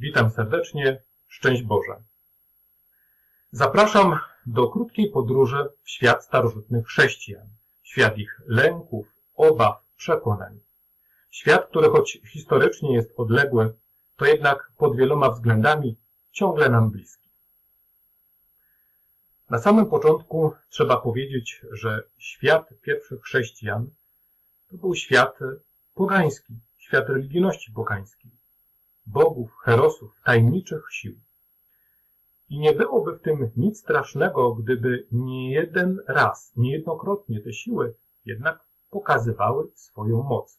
Witam serdecznie, szczęść Boże. Zapraszam do krótkiej podróży w świat starożytnych chrześcijan, świat ich lęków, obaw, przekonań. Świat, który choć historycznie jest odległy, to jednak pod wieloma względami ciągle nam bliski. Na samym początku trzeba powiedzieć, że świat pierwszych chrześcijan to był świat pogański, świat religijności pogańskiej, bogów, herosów, tajemniczych sił. I nie byłoby w tym nic strasznego, gdyby nie jeden raz, niejednokrotnie te siły jednak pokazywały swoją moc.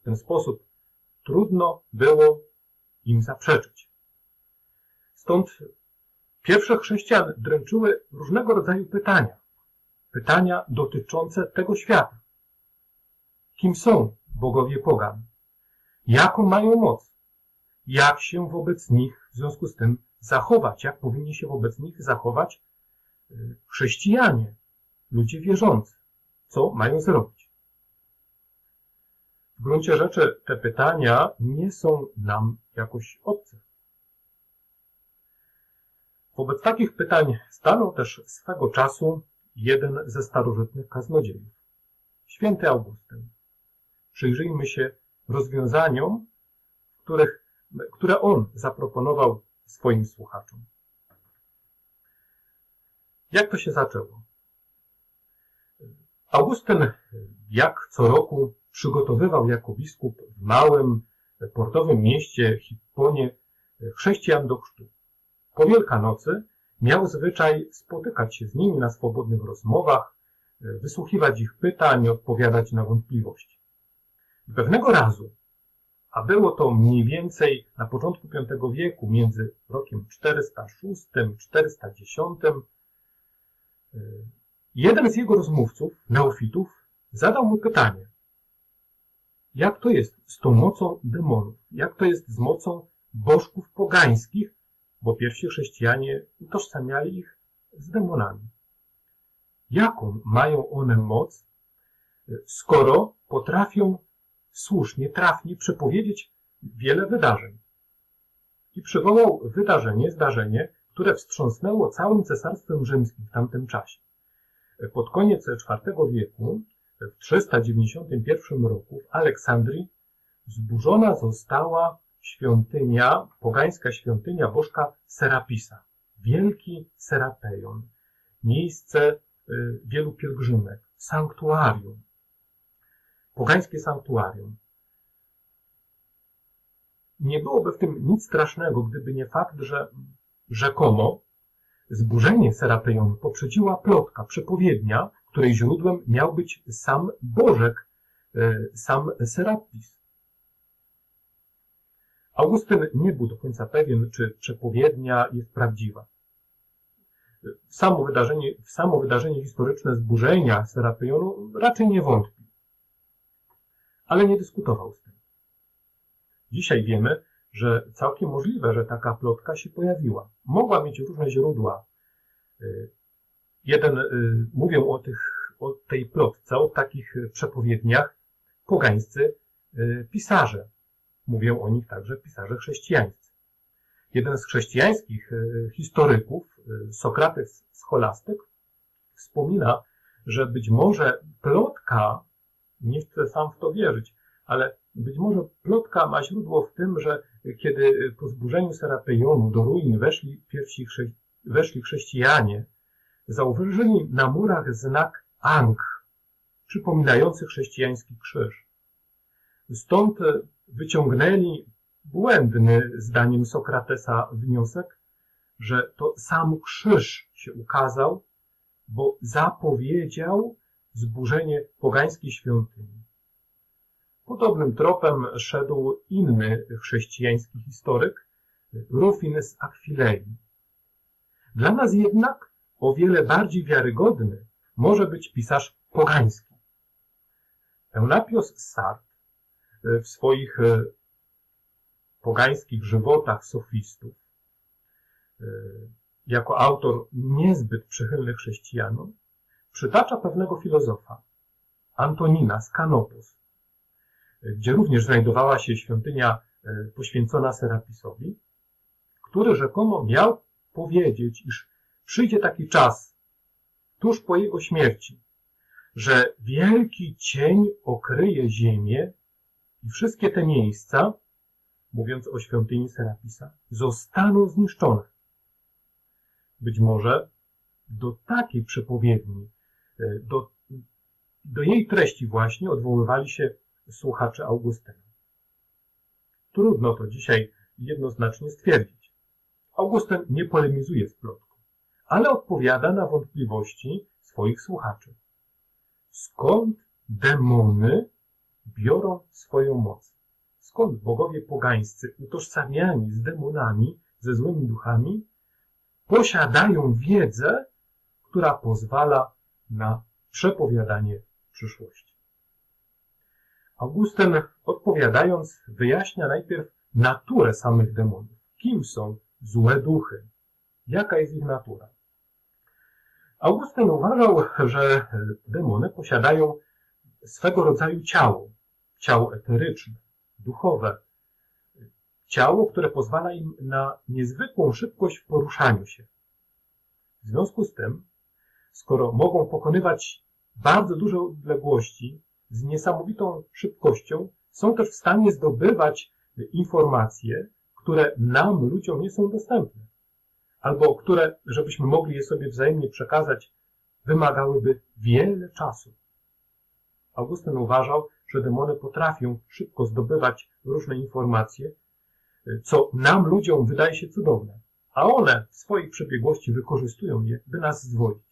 W ten sposób trudno było im zaprzeczyć. Stąd pierwsze chrześcijan dręczyły różnego rodzaju pytania. Pytania dotyczące tego świata. Kim są bogowie pogan? Jaką mają moc? Jak się wobec nich w związku z tym zachować? Jak powinni się wobec nich zachować y, chrześcijanie, ludzie wierzący? Co mają zrobić? W gruncie rzeczy te pytania nie są nam jakoś obce. Wobec takich pytań stanął też swego czasu jeden ze starożytnych kaznodziejów, święty Augustyn. Przyjrzyjmy się rozwiązaniom, których, które on zaproponował swoim słuchaczom. Jak to się zaczęło? Augustyn, jak co roku, przygotowywał jako biskup w małym portowym mieście Hipponie chrześcijan do chrztu. Po Wielkanocy miał zwyczaj spotykać się z nimi na swobodnych rozmowach, wysłuchiwać ich pytań, odpowiadać na wątpliwości. Pewnego razu, a było to mniej więcej na początku V wieku, między rokiem 406 410, jeden z jego rozmówców, neofitów, zadał mu pytanie, jak to jest z tą mocą demonów, jak to jest z mocą bożków pogańskich, bo pierwsi chrześcijanie utożsamiali ich z demonami. Jaką mają one moc, skoro potrafią słusznie, trafnie przepowiedzieć wiele wydarzeń. I przywołał wydarzenie, zdarzenie, które wstrząsnęło całym cesarstwem rzymskim w tamtym czasie. Pod koniec IV wieku, w 391 roku w Aleksandrii zburzona została świątynia, pogańska świątynia bożka Serapisa. Wielki Serapeion. Miejsce y, wielu pielgrzymek. Sanktuarium pogańskie sanktuarium. Nie byłoby w tym nic strasznego, gdyby nie fakt, że rzekomo zburzenie Serapeionu poprzedziła plotka, przepowiednia, której źródłem miał być sam Bożek, e, sam Serapis. Augustyn nie był do końca pewien, czy przepowiednia jest prawdziwa. Samo wydarzenie, w samo wydarzenie historyczne zburzenia Serapeionu raczej nie wątpi ale nie dyskutował z tym. Dzisiaj wiemy, że całkiem możliwe, że taka plotka się pojawiła. Mogła mieć różne źródła. Y, jeden, y, mówią o, tych, o tej plotce, o takich przepowiedniach pogańscy y, pisarze. Mówią o nich także pisarze chrześcijańscy. Jeden z chrześcijańskich historyków, Sokrates Scholastyk, wspomina, że być może plotka nie chcę sam w to wierzyć, ale być może plotka ma źródło w tym, że kiedy po zburzeniu Serapeionu do ruin weszli pierwsi chrze weszli chrześcijanie, zauważyli na murach znak Ang, przypominający chrześcijański krzyż. Stąd wyciągnęli błędny, zdaniem Sokratesa, wniosek, że to sam krzyż się ukazał, bo zapowiedział zburzenie pogańskiej świątyni. Podobnym tropem szedł inny chrześcijański historyk, Rufin z Akwilei. Dla nas jednak o wiele bardziej wiarygodny może być pisarz pogański. Eunapios Sart w swoich e, pogańskich żywotach sofistów, e, jako autor niezbyt przychylny chrześcijanom, Przytacza pewnego filozofa, Antonina z Kanopus, gdzie również znajdowała się świątynia e, poświęcona Serapisowi, który rzekomo miał powiedzieć, iż przyjdzie taki czas, tuż po jego śmierci, że wielki cień okryje ziemię i wszystkie te miejsca, mówiąc o świątyni Serapisa, zostaną zniszczone. Być może do takiej przepowiedni, do, do jej treści właśnie odwoływali się słuchacze Augustyna. Trudno to dzisiaj jednoznacznie stwierdzić. Augustyn nie polemizuje z plotką, ale odpowiada na wątpliwości swoich słuchaczy. Skąd demony biorą swoją moc? Skąd bogowie pogańscy, utożsamiani z demonami, ze złymi duchami, posiadają wiedzę, która pozwala na przepowiadanie przyszłości? Augustyn, odpowiadając, wyjaśnia najpierw naturę samych demonów. Kim są złe duchy? Jaka jest ich natura? Augustyn uważał, że demony posiadają swego rodzaju ciało, ciało eteryczne, duchowe, ciało, które pozwala im na niezwykłą szybkość w poruszaniu się. W związku z tym, skoro mogą pokonywać bardzo duże odległości z niesamowitą szybkością, są też w stanie zdobywać informacje, które nam, ludziom, nie są dostępne albo które, żebyśmy mogli je sobie wzajemnie przekazać, wymagałyby wiele czasu. Augustyn uważał, że demony potrafią szybko zdobywać różne informacje, co nam, ludziom, wydaje się cudowne, a one w swojej przebiegłości wykorzystują je, by nas zwodzić.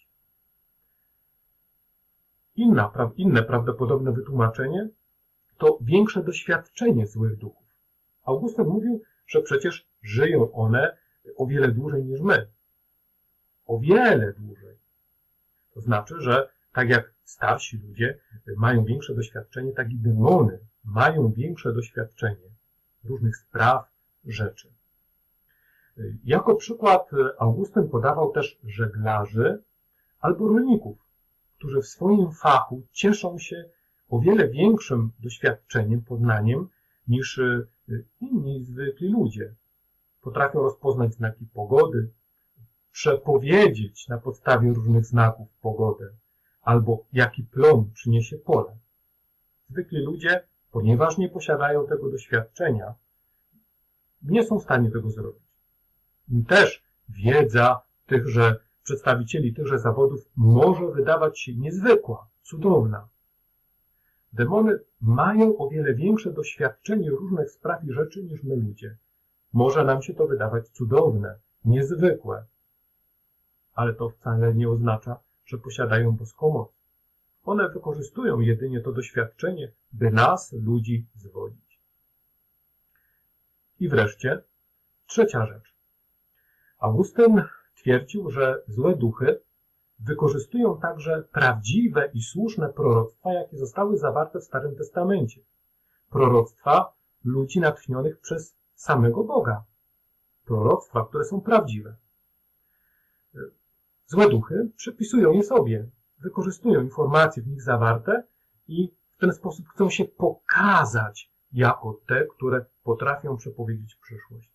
Inna, inne prawdopodobne wytłumaczenie to większe doświadczenie złych duchów. Augustyn mówił, że przecież żyją one o wiele dłużej niż my. O wiele dłużej. To znaczy, że tak jak starsi ludzie mają większe doświadczenie, tak i demony mają większe doświadczenie różnych spraw, rzeczy. Jako przykład Augustyn podawał też żeglarzy albo rolników, którzy w swoim fachu cieszą się o wiele większym doświadczeniem, poznaniem niż inni zwykli ludzie potrafią rozpoznać znaki pogody, przepowiedzieć na podstawie różnych znaków pogodę, albo jaki plon przyniesie pole. Zwykli ludzie, ponieważ nie posiadają tego doświadczenia, nie są w stanie tego zrobić. Im też wiedza tychże przedstawicieli tychże zawodów może wydawać się niezwykła, cudowna. Demony mają o wiele większe doświadczenie różnych spraw i rzeczy niż my ludzie. Może nam się to wydawać cudowne, niezwykłe, ale to wcale nie oznacza, że posiadają boską moc. One wykorzystują jedynie to doświadczenie, by nas, ludzi, zwodzić. I wreszcie trzecia rzecz. Augustyn twierdził, że złe duchy wykorzystują także prawdziwe i słuszne proroctwa, jakie zostały zawarte w Starym Testamencie. Proroctwa ludzi natchnionych przez samego Boga. Proroctwa, które są prawdziwe. Złe duchy przypisują je sobie, wykorzystują informacje w nich zawarte i w ten sposób chcą się pokazać jako te, które potrafią przepowiedzieć przyszłość.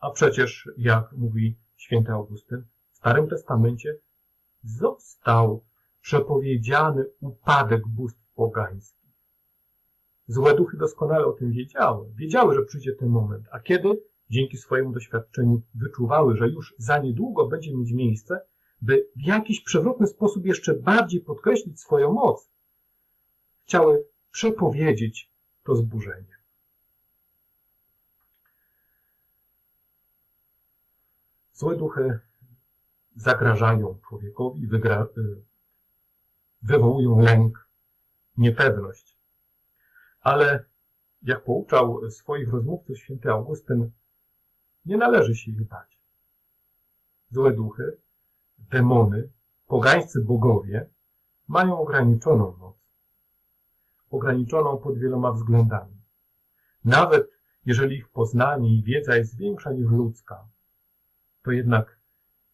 A przecież, jak mówi święty Augustyn, w Starym Testamencie został przepowiedziany upadek bóstw pogańskich. Złe duchy doskonale o tym wiedziały. Wiedziały, że przyjdzie ten moment. A kiedy? Dzięki swojemu doświadczeniu wyczuwały, że już za niedługo będzie mieć miejsce, by w jakiś przewrotny sposób jeszcze bardziej podkreślić swoją moc. Chciały przepowiedzieć to zburzenie. Złe duchy zagrażają człowiekowi, wygra, y, wywołują lęk, niepewność. Ale jak pouczał swoich rozmówców święty Augustyn, nie należy się ich bać. Złe duchy, demony, pogańscy bogowie mają ograniczoną moc. Ograniczoną pod wieloma względami. Nawet jeżeli ich poznanie i wiedza jest większa niż ludzka, to jednak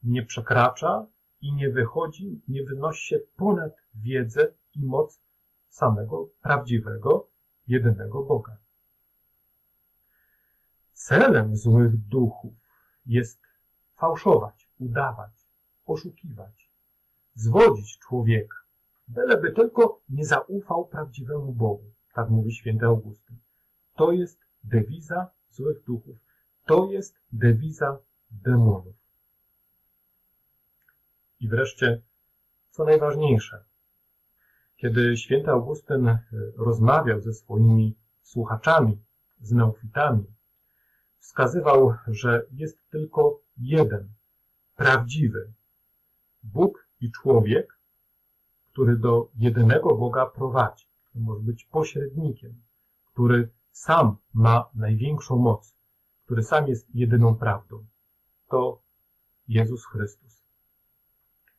nie przekracza i nie wychodzi, nie wynosi się ponad wiedzę i moc samego prawdziwego jedynego Boga. Celem złych duchów jest fałszować, udawać, oszukiwać, zwodzić człowieka, byleby tylko nie zaufał prawdziwemu Bogu. Tak mówi święty Augustyn. To jest dewiza złych duchów. To jest dewiza demonów. I wreszcie, co najważniejsze, kiedy święty Augustyn e, rozmawiał ze swoimi słuchaczami, z neofitami, wskazywał, że jest tylko jeden, prawdziwy Bóg i człowiek, który do jedynego Boga prowadzi. To może być pośrednikiem, który sam ma największą moc, który sam jest jedyną prawdą. To Jezus Chrystus.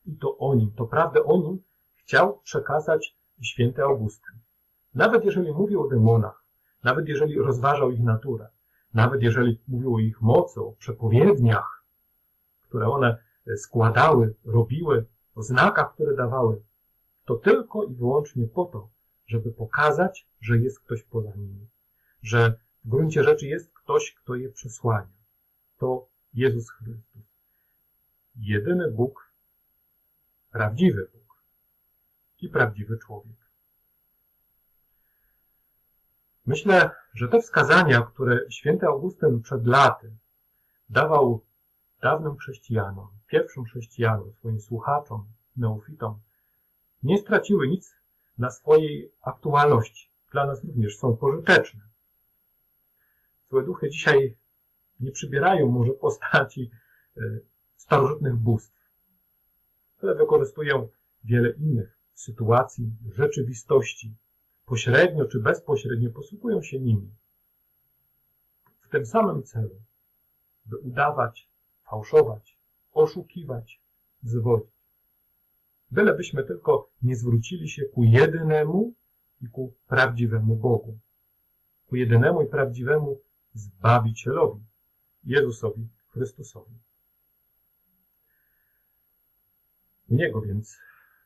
I to o nim, to prawdę o nim chciał przekazać święty Augustyn. Nawet jeżeli mówił o demonach, nawet jeżeli rozważał ich naturę, nawet jeżeli mówił o ich mocy, o przepowiedniach, które one składały, robiły, o znakach, które dawały, to tylko i wyłącznie po to, żeby pokazać, że jest ktoś poza nimi, że w gruncie rzeczy jest ktoś, kto je przesłania. To Jezus Chrystus. Jedyny Bóg, prawdziwy Bóg i prawdziwy człowiek. Myślę, że te wskazania, które święty Augustyn przed laty dawał dawnym chrześcijanom, pierwszym chrześcijanom, swoim słuchaczom, neofitom, nie straciły nic na swojej aktualności. Dla nas również są pożyteczne. Złe duchy dzisiaj nie przybierają może postaci e, starożytnych bóstw, ale wykorzystują wiele innych sytuacji, rzeczywistości, pośrednio czy bezpośrednio posługują się nimi. W tym samym celu, by udawać, fałszować, oszukiwać, zwodzić. Bylebyśmy tylko nie zwrócili się ku jedynemu i ku prawdziwemu Bogu, ku jedynemu i prawdziwemu Zbawicielowi, Jezusowi Chrystusowi. W Niego więc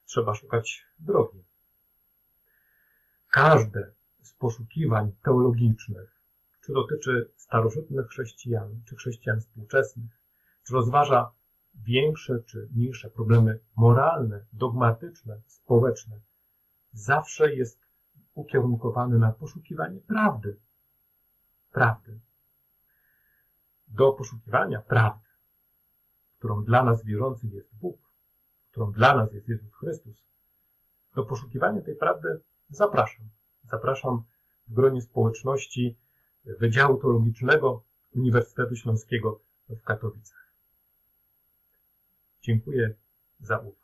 trzeba szukać drogi. Każde z poszukiwań teologicznych, czy dotyczy starożytnych chrześcijan, czy chrześcijan współczesnych, czy rozważa większe czy mniejsze problemy moralne, dogmatyczne, społeczne, zawsze jest ukierunkowany na poszukiwanie prawdy. Prawdy. Do poszukiwania prawdy, którą dla nas wierzących jest Bóg, którą dla nas jest Jezus Chrystus, do poszukiwania tej prawdy zapraszam. Zapraszam w gronie społeczności Wydziału Teologicznego Uniwersytetu Śląskiego w Katowicach. Dziękuję za uwagę.